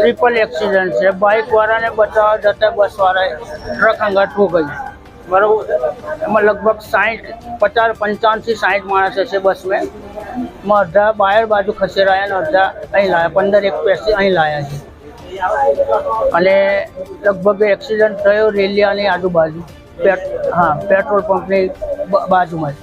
Triple accident છે. Bike વાળાને બચાવવા જતા બસ વાળાએ ટ્રક અંગા ઠોકાઈ બરાબર? એમાં લગભગ સાઠ પચાસ, પંચાવનથી સાઠ માણસ હશે બસમાં એમાં અડધા બાયર બાજુ ખસેડાયા અને અડધા અહીં લાયા. પંદર એક પેસી અહીં લાયા છે. અને લગભગ એક્સિડન્ટ થયો રેલિયાની આજુબાજુ. પેટ, હા, પેટ્રોલ પંપની બ- બાજુમાં જ.